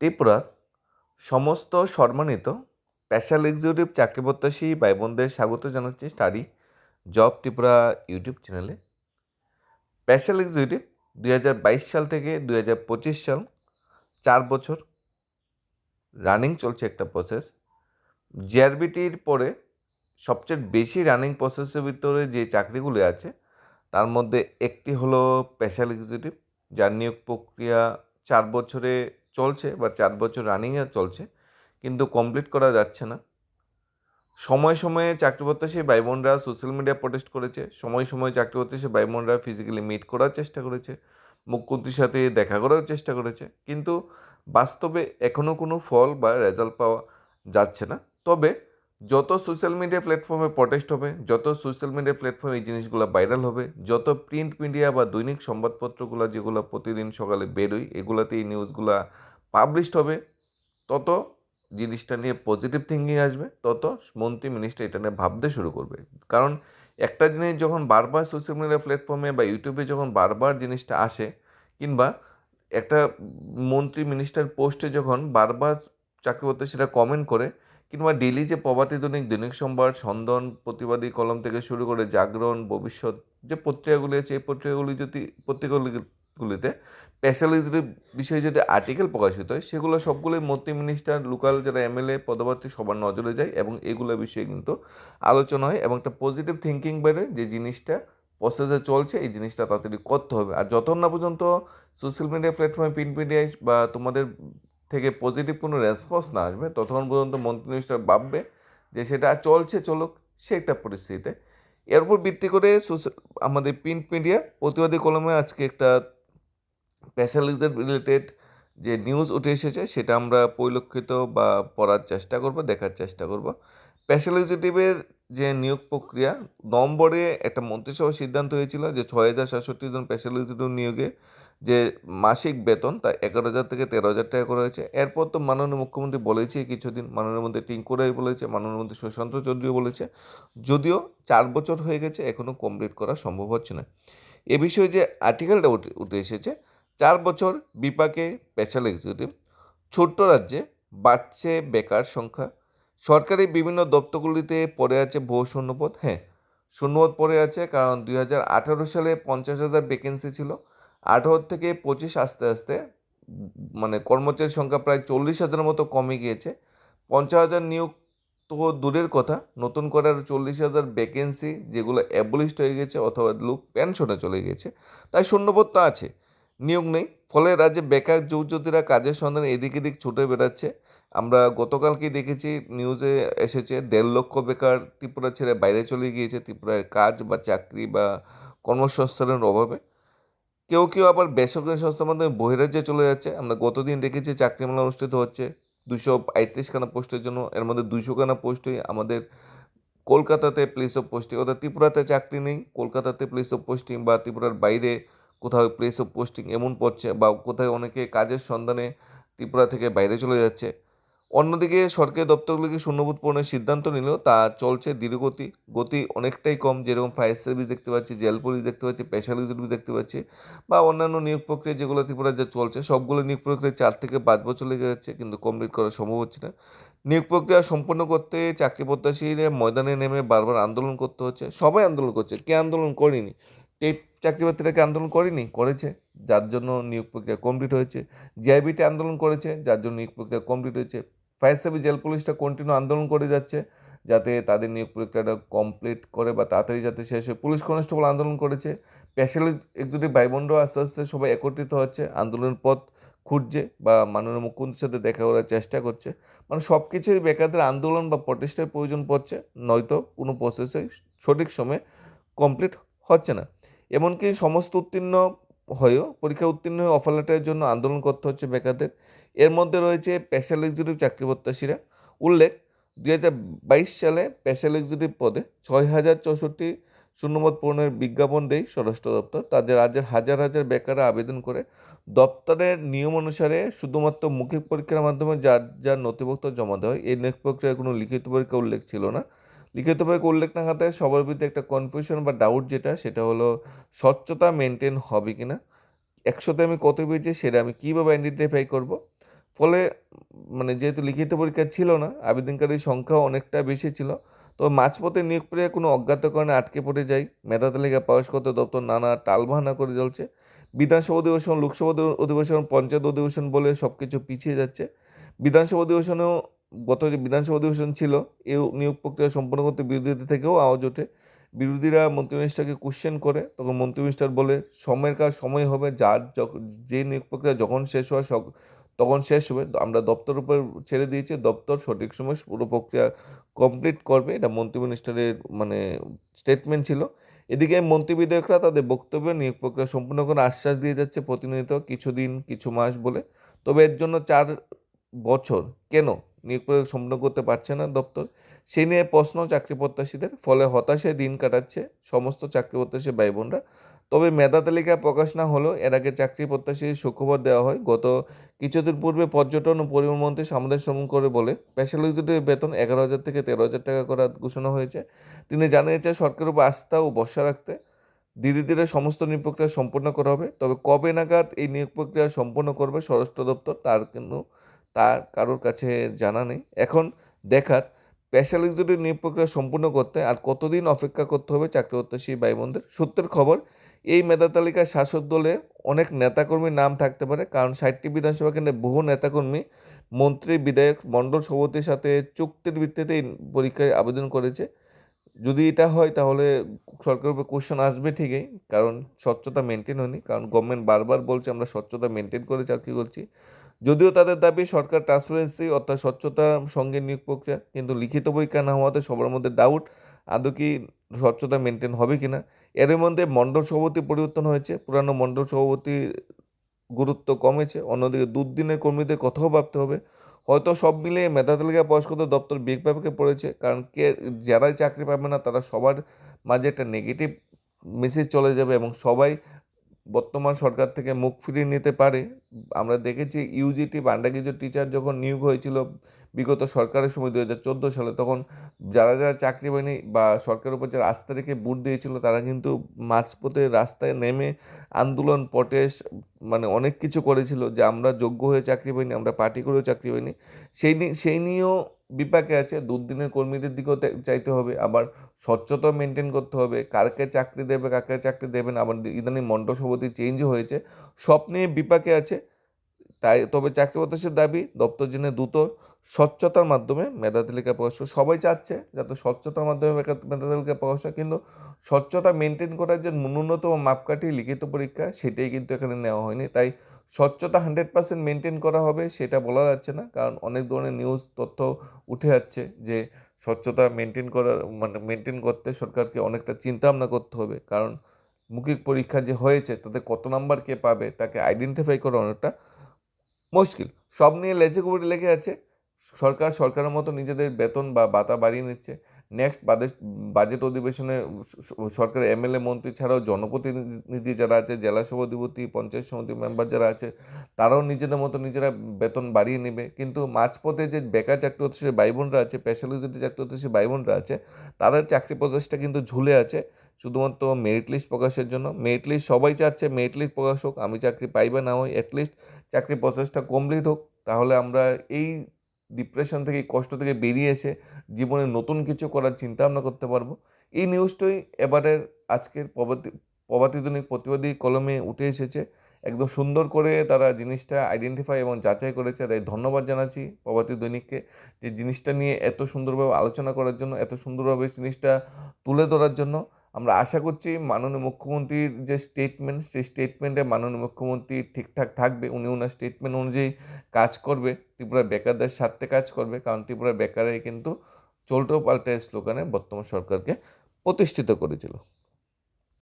ত্রিপুরার সমস্ত সম্মানিত স্পেশাল এক্সিকিউটিভ চাকরি প্রত্যাশী ভাই বোনদের স্বাগত জানাচ্ছি স্টাডি জব ত্রিপুরা ইউটিউব চ্যানেলে। স্পেশাল এক্সিকিউটিভ দুই হাজার বাইশ সাল থেকে দুই হাজার পঁচিশ সাল চার বছর রানিং চলছে একটা প্রসেস জিআরবিটির পরে সবচেয়ে বেশি রানিং প্রসেসের ভিতরে যে চাকরিগুলি আছে, তার মধ্যে একটি হলো স্পেশাল এক্সিকিউটিভ যার নিয়োগ প্রক্রিয়া চার বছরে চলছে বা চার বছর রানিংয়ে চলছে, কিন্তু কমপ্লিট করা যাচ্ছে না। সময় সময়ে চাকরি প্রত্যাশী ভাই বোনরা সোশ্যাল মিডিয়া প্রোটেস্ট করেছে, সময় সময়ে চাকরি প্রত্যাশী ভাই বোনরা ফিজিক্যালি মিট করার চেষ্টা করেছে, মুখ্যমন্ত্রীর সাথে দেখা করার চেষ্টা করেছে, কিন্তু বাস্তবে এখনও কোনো ফল বা রেজাল্ট পাওয়া যাচ্ছে না। তবে যত সোশ্যাল মিডিয়া প্ল্যাটফর্মে প্রটেস্ট হবে, যত সোশ্যাল মিডিয়া প্ল্যাটফর্মে এই জিনিসগুলো ভাইরাল হবে, যত প্রিন্ট মিডিয়া বা দৈনিক সংবাদপত্রগুলো যেগুলো প্রতিদিন সকালে বেরোয়, এগুলাতে এই নিউজগুলো পাবলিশড হবে, তত জিনিসটা নিয়ে পজিটিভ থিঙ্কিং আসবে, তত মন্ত্রী মিনিস্টার এটা নিয়ে ভাবতে শুরু করবে। কারণ একটা জিনিস যখন বারবার সোশ্যাল মিডিয়া প্ল্যাটফর্মে বা ইউটিউবে যখন বারবার জিনিসটা আসে, কিংবা একটা মন্ত্রী মিনিস্টার পোস্টে যখন বারবার চাকরি করতে সেটা কমেন্ট করে, কিংবা ডেলি যে প্রভাতী দৈনিক দৈনিক সম্বাদ সন্দন প্রতিবাদী কলম থেকে শুরু করে জাগরণ, ভবিষ্যৎ যে পত্রিকাগুলি আছে, এই পত্রিকাগুলি যদি, পত্রিকাগুলিতে স্পেশালিস্টের বিষয়ে যদি আর্টিকেল প্রকাশিত হয়, সেগুলো সবগুলোই মন্ত্রী মিনিস্টার লোকাল যারা এমএলএ পদপ্রার্থী সবার নজরে যায় এবং এগুলো বিষয়ে কিন্তু আলোচনা হয় এবং একটা পজিটিভ থিঙ্কিং বেড়ে যে জিনিসটা প্রসেসে চলছে, এই জিনিসটা তাড়াতাড়ি করতে হবে। আর যতক্ষণ না পর্যন্ত সোশ্যাল মিডিয়া প্ল্যাটফর্মে প্রিন্ট মিডিয়ায় বা তোমাদের থেকে পজিটিভ কোনো রেসপন্স না আসবে, ততক্ষণ পর্যন্ত মন্ত্রী মিনিস্টার ভাববে যে সেটা চলছে, চলুক, সে একটা পরিস্থিতিতে। এর উপর ভিত্তি করে সোশ্যাল আমাদের প্রিন্ট মিডিয়া প্রতিবাদী কলমে আজকে একটা স্পেশালিজম রিলেটেড যে নিউজ উঠে এসেছে, সেটা আমরা পরিলক্ষিত বা পড়ার চেষ্টা করব, দেখার চেষ্টা করব। স্পেশালিজেটিভের যে নিয়োগ প্রক্রিয়া, নভেম্বরে একটা মন্ত্রিসভার সিদ্ধান্ত হয়েছিল যে ছয় হাজার সাতষট্টি জন স্পেশালিজেটিভ নিয়োগে যে মাসিক বেতন, তা এগারো হাজার থেকে তেরো হাজার টাকা করা হয়েছে। এরপর তো মাননীয় মুখ্যমন্ত্রী বলেছে কিছুদিন, মাননীয় মন্ত্রী টিঙ্কুরাই বলেছে, মাননীয় মন্ত্রী সুশান্ত চৌধুরী বলেছে। যদিও চার বছর হয়ে গেছে এখনও কমপ্লিট করা সম্ভব হচ্ছে না। এ বিষয়ে যে আর্টিকেলটা উঠে এসেছে চার বছর বিপাকে স্পেশাল এক্সিকিউটিভ ছোট্ট রাজ্যে বাড়ছে বেকার সংখ্যা। সরকারি বিভিন্ন দপ্তরগুলিতে পড়ে আছে বহু শূন্যপদ। হ্যাঁ শূন্যপদ পড়ে আছে কারণ দুই হাজার আঠারো সালে পঞ্চাশ হাজার ভ্যাকেন্সি ছিল। আঠারো থেকে পঁচিশ আস্তে আস্তে মানে কর্মচারীর সংখ্যা প্রায় চল্লিশ হাজারের মতো কমে গিয়েছে। পঞ্চাশ হাজার নিয়োগ তো দূরের কথা, নতুন করে আরও চল্লিশ হাজার ভ্যাকেন্সি যেগুলো অ্যাবলিস্ট হয়ে গেছে অথবা লোক পেনশনে চলে গেছে। তাই শূন্যপদ তো আছে। নিয়োগ নেই। ফলে রাজ্যে বেকার যুবতীরা কাজের সন্ধানে এদিক এদিক ছুটে বেড়াচ্ছে। আমরা গতকালকেই দেখেছি নিউজে এসেছে, দেড় লক্ষ বেকার ত্রিপুরা ছেড়ে বাইরে চলে গিয়েছে, ত্রিপুরায় কাজ বা চাকরি বা কর্মসংস্থানের অভাবে। কেউ কেউ আবার বেসরকারি সংস্থার মাধ্যমে বহিরাজ্যে চলে যাচ্ছে। আমরা গতদিন দেখেছি চাকরি মেলা অনুষ্ঠিত হচ্ছে। দুশো আটত্রিশখানা পোস্টের জন্য, এর মধ্যে দুইশোখানা পোস্টই আমাদের কলকাতাতে প্লেস অফ পোস্টিং অর্থাৎ ত্রিপুরাতে চাকরি নেই, কলকাতাতে প্লেস অফ পোস্টিং বা ত্রিপুরার বাইরে কোথাও প্লেস অফ পোস্টিং এমন পড়ছে বা কোথায় অনেকে কাজের সন্ধানে ত্রিপুরা থেকে বাইরে চলে যাচ্ছে। অন্যদিকে সরকারি দপ্তরগুলিকে শূন্যবোধ পূরণের সিদ্ধান্ত নিলেও তা চলছে ধীরগতি, গতি অনেকটাই কম। যেরকম ফায়ার সার্ভিস দেখতে পাচ্ছি জেল পুলিশ দেখতে পাচ্ছি স্পেশাল স্পেশালিস্ট দেখতে পাচ্ছি বা অন্যান্য নিয়োগ প্রক্রিয়া যেগুলো ত্রিপুরা যে চলছে, সবগুলো নিয়োগ প্রক্রিয়া চার থেকে পাঁচ বছর লেগে যাচ্ছে কিন্তু কমপ্লিট করা সম্ভব হচ্ছে না। নিয়োগ প্রক্রিয়া সম্পন্ন করতে চাকরি প্রত্যাশীরা ময়দানে নেমে বারবার আন্দোলন করতে হচ্ছে। সবাই আন্দোলন করছে, কে আন্দোলন করেনি? টেট চাকরি প্রার্থীরাকে আন্দোলন করেনি, করেছে। যার জন্য নিয়োগ প্রক্রিয়া কমপ্লিট হয়েছে। জিআইবিটি আন্দোলন করেছে, যার জন্য নিয়োগ প্রক্রিয়া কমপ্লিট হয়েছে। ফায়ার সার্ভিস জেল পুলিশটা কন্টিনিউ আন্দোলন করে যাচ্ছে, যাতে তাদের নিয়োগ প্রক্রিয়াটা কমপ্লিট করে বা তাড়াতাড়ি যাতে শেষ হয়। পুলিশ কনস্টেবল আন্দোলন করেছে। স্পেশাল এক্সিকিউটিভ ভাই আস্তে আস্তে সবাই একত্রিত হচ্ছে। আন্দোলনের পথ খুঁজছে বা মাননীয় মুখ্যমন্ত্রীর সাথে দেখা করার চেষ্টা করছে। মানে সব কিছুই বেকারদের আন্দোলন বা প্রতিষ্ঠার প্রয়োজন পড়ছে। নয়তো কোনো প্রসেসে সঠিক সময়ে কমপ্লিট হচ্ছে না। এমনকি সমস্ত উত্তীর্ণ হয়েও, পরীক্ষা উত্তীর্ণ হয়ে অফার লেটারের জন্য আন্দোলন করতে হচ্ছে বেকারদের। এর মধ্যে রয়েছে স্পেশাল এক্সিকিউটিভ চাকরি প্রত্যাশীরা। উল্লেখ, দুই হাজার বাইশ সালে স্পেশাল এক্সিকিউটিভ পদে ছয় হাজার চৌষট্টি শূন্যমত পূরণের বিজ্ঞাপন দেয় স্বরাষ্ট্র দপ্তর। তাদের রাজ্যের হাজার হাজার বেকাররা আবেদন করে। দপ্তরের নিয়ম অনুসারে শুধুমাত্র মৌখিক পরীক্ষার মাধ্যমে যার যার নথিপত্র জমা দেওয়া হয়, এই নিয়োগ প্রক্রিয়ায় কোনো লিখিত পরীক্ষা উল্লেখ ছিল না। লিখিত পরীক্ষা উল্লেখ না থাকাতে সবার বিরুদ্ধে একটা কনফিউশন বা ডাউট যেটা, সেটা হলো স্বচ্ছতা মেনটেন হবে কি না একশোতে আমি কত পেয়েছি সেটা আমি কীভাবে আইডেন্টিফাই করব? ফলে মানে যেহেতু লিখিত পরীক্ষা ছিল না, আবেদনকারীর সংখ্যা অনেকটা বেশি ছিল, তো মাঝপথে নিয়োগ প্রক্রিয়া কোনো অজ্ঞাত কারণে আটকে পড়ে যায়। মেধা তালিকা প্রকাশ করতে দপ্তর নানা টালবাহানা করে চলছে। বিধানসভা অধিবেশন, লোকসভা অধিবেশন, পঞ্চায়েত অধিবেশন বলে সব কিছু পিছিয়ে যাচ্ছে। বিধানসভা অধিবেশনেও গত যে বিধানসভা অধিবেশন ছিল এই নিয়োগ প্রক্রিয়া সম্পন্ন করতে বিরোধীদের থেকেও আওয়াজ ওঠে। বিরোধীরা মন্ত্রী মিনিস্টারকে কোশ্চেন করে, তখন মন্ত্রী মিনিস্টার বলে, সময়ের কাজ সময় হবে, যার যে নিয়োগ প্রক্রিয়া যখন শেষ হয় তখন শেষ হবে। আমরা দপ্তর উপর ছেড়ে দিয়েছি, দপ্তর সঠিক সময় পুরো প্রক্রিয়া কমপ্লিট করবে। এটা মন্ত্রী মিনিস্টারের মানে স্টেটমেন্ট ছিল। এদিকে মন্ত্রী বিধায়করা তাদের বক্তব্য, নিয়োগ প্রক্রিয়া সম্পূর্ণ করে আশ্বাস দিয়ে যাচ্ছে প্রতিনিয়ত, কিছুদিন, কিছু মাস বলে। তবে এর জন্য চার বছর। কেন? নিয়োগ প্রক্রিয়া সম্পূর্ণ করতে পারছে না দপ্তর। সেই নিয়ে প্রশ্ন চাকরি প্রত্যাশীদের, ফলে হতাশায় দিন কাটাচ্ছে সমস্ত চাকরি প্রত্যাশী ভাই বোনরা। তবে মেধা তালিকা প্রকাশ না হলেও এর আগে চাকরি প্রত্যাশী সুখবর দেওয়া হয়। গত কিছুদিন পূর্বে পর্যটন ও পরিবহন মন্ত্রী সামুদ্রিক শ্রমণ করে বলে স্পেশাল বেতন এগারো হাজার থেকে তেরো হাজার টাকা করার ঘোষণা হয়েছে। তিনি জানিয়েছেন, সরকারের উপর আস্থা ও ভরসা রাখতে ধীরে ধীরে সমস্ত নিয়োগ প্রক্রিয়া সম্পূর্ণ করা হবে। তবে কবে নাগাদ এই নিয়োগ প্রক্রিয়া সম্পন্ন করবে স্বরাষ্ট্র দপ্তর, তার কিন্তু তার কারোর কাছে জানা নেই। এখন দেখার স্পেশাল এক্সিকিউটিভ নিয়োগ প্রক্রিয়া সম্পূর্ণ করতে আর কতদিন অপেক্ষা করতে হবে চাকরি প্রত্যাশী ভাই সূত্রের খবর, এই মেধা তালিকায় শাসক দলে অনেক নেতাকর্মীর নাম থাকতে পারে, কারণ ষাটটি বিধানসভা কেন্দ্রে বহু নেতাকর্মী, মন্ত্রী, বিধায়ক, মণ্ডল সভাপতির সাথে চুক্তির ভিত্তিতে এই পরীক্ষায় আবেদন করেছে। যদি এটা হয় তাহলে সরকারের উপর কোশ্চেন আসবে ঠিকই, কারণ স্বচ্ছতা মেনটেন হয়নি, কারণ গভর্নমেন্ট বারবার বলছে আমরা স্বচ্ছতা মেনটেন করে চাকরি করছি। যদিও তাদের দাবি সরকার ট্রান্সপারেন্সি অর্থাৎ স্বচ্ছতার সঙ্গে নিয়োগ প্রক্রিয়া, কিন্তু লিখিত পরীক্ষা না হওয়াতে সবার মধ্যে ডাউট আদৌ কি স্বচ্ছতা মেনটেন হবে কিনা? এর মধ্যে মণ্ডল সভাপতি পরিবর্তন হয়েছে। পুরানো মণ্ডল সভাপতি গুরুত্ব কমেছে। অন্যদিকে দুদিনের কর্মীদের কথাও ভাবতে হবে। হয়তো সব মিলিয়ে মেধা তালিকা করতে দপ্তর বিভাগে পড়েছে, কারণ কে, যারাই চাকরি পাবে না, তারা সবার মাঝে একটা নেগেটিভ মেসেজ চলে যাবে এবং সবাই বর্তমান সরকার থেকে মুখ ফিরিয়ে নিতে পারে। আমরা দেখেছি ইউজিটি বা আন্ডার গ্রাজুয়েট টিচার যখন নিয়োগ হয়েছিল বিগত সরকারের সময় দু হাজার চোদ্দ সালে তখন যারা যারা চাকরি পায়নি বা সরকারের উপর যারা আস্থা রেখে ভোট দিয়েছিল, তারা কিন্তু মাঝপথে রাস্তায় নেমে আন্দোলন পটেশ মানে অনেক কিছু করেছিল যে আমরা যোগ্য হয়ে চাকরি পাইনি, আমরা পার্টি করেও চাকরি পাইনি। সেই সেই নিয়েও বিপাকে আছে, দুর্দিনের কর্মীদের দিকেও চাইতে হবে। আবার স্বচ্ছতা মেনটেন করতে হবে। কারকে চাকরি দেবে, কাকে চাকরি দেবে না? আবার ইদানিং মণ্ডল সভাপতি চেঞ্জও হয়েছে। সব নিয়ে বিপাকে আছে। তাই তবে চাকরি প্রত্যাশীর দাবি, দপ্তর জেনে দ্রুত স্বচ্ছতার মাধ্যমে মেধা তালিকা প্রকাশ। সবাই চাচ্ছে যাতে স্বচ্ছতার মাধ্যমে মেধা- মেধা তালিকা প্রকাশ হয়, কিন্তু স্বচ্ছতা মেনটেন করার যে ন্যূনতম মাপকাঠি, লিখিত পরীক্ষা, সেটাই কিন্তু এখানে নেওয়া হয়নি তাই স্বচ্ছতা হান্ড্রেড পার্সেন্ট মেনটেন করা হবে, সেটা বলা যাচ্ছে না, কারণ অনেক ধরনের নিউজ তথ্য উঠে যাচ্ছে যে স্বচ্ছতা মেনটেন করার মানে মেনটেন করতে সরকারকে অনেকটা চিন্তা ভাবনা করতে হবে কারণ মৌখিক পরীক্ষা যে হয়েছে, তাতে কত নাম্বার কে পাবে, তাকে আইডেন্টিফাই করা অনেকটা মুশকিল। সব নিয়ে লেজে কুবুরি লেগে আছে। সরকার, সরকারের মতো নিজেদের বেতন বা ভাতা বাড়িয়ে নিচ্ছে। নেক্সট বাজেট অধিবেশনে স- স- সরকারের এমএলএ, মন্ত্রী ছাড়াও জনপ্রতিনিধি যারা আছে, জেলা সভাধিপতি, পঞ্চায়েত সমিতি মেম্বার যারা আছে, তারাও নিজেদের মতো নিজেরা বেতন বাড়িয়ে নেবে। কিন্তু মাঝপথে যে বেকার চাকরি হচ্ছে ভাই বোনরা আছে স্পেশালিস্ট চাকরি হচ্ছে ভাই বোনরা আছে, তাদের চাকরি প্রচেষ্টা কিন্তু ঝুলে আছে। শুধুমাত্র মেরিট লিস্ট প্রকাশের জন্য। মেরিট লিস্ট সবাই চাচ্ছে মেরিট লিস্ট প্রকাশ হোক আমি চাকরি পাই বা না হই অ্যাটলিস্ট চাকরি প্রসেসটা কমপ্লিট হোক, তাহলে আমরা এই ডিপ্রেশন থেকে কষ্ট থেকে বেরিয়ে এসে জীবনে নতুন কিছু করার চিন্তা ভাবনা করতে পারব। এই নিউজটাই এবারের আজকের প্রবাদী প্রবাদী প্রতিবাদী কলমে উঠে এসেছে। একদম সুন্দর করে তারা জিনিসটা আইডেন্টিফাই এবং যাচাই করেছে। তাই ধন্যবাদ জানাচ্ছি প্রভাতী দৈনিককে যে জিনিসটা নিয়ে এত সুন্দরভাবে আলোচনা করার জন্য, এত সুন্দরভাবে জিনিসটা তুলে ধরার জন্য। আমরা আশা করছি মাননীয় মুখ্যমন্ত্রীর যে স্টেটমেন্ট সেই স্টেটমেন্টে মাননীয় মুখ্যমন্ত্রী ঠিকঠাক থাকবে। উনি ওনার স্টেটমেন্ট অনুযায়ী কাজ করবে। ত্রিপুরা বেকারদের স্বার্থে কাজ করবে। কারণ ত্রিপুরা বেকারে কিন্তু চল্টো পাল্টে স্লোগানে বর্তমান সরকারকে প্রতিষ্ঠিত করেছিল।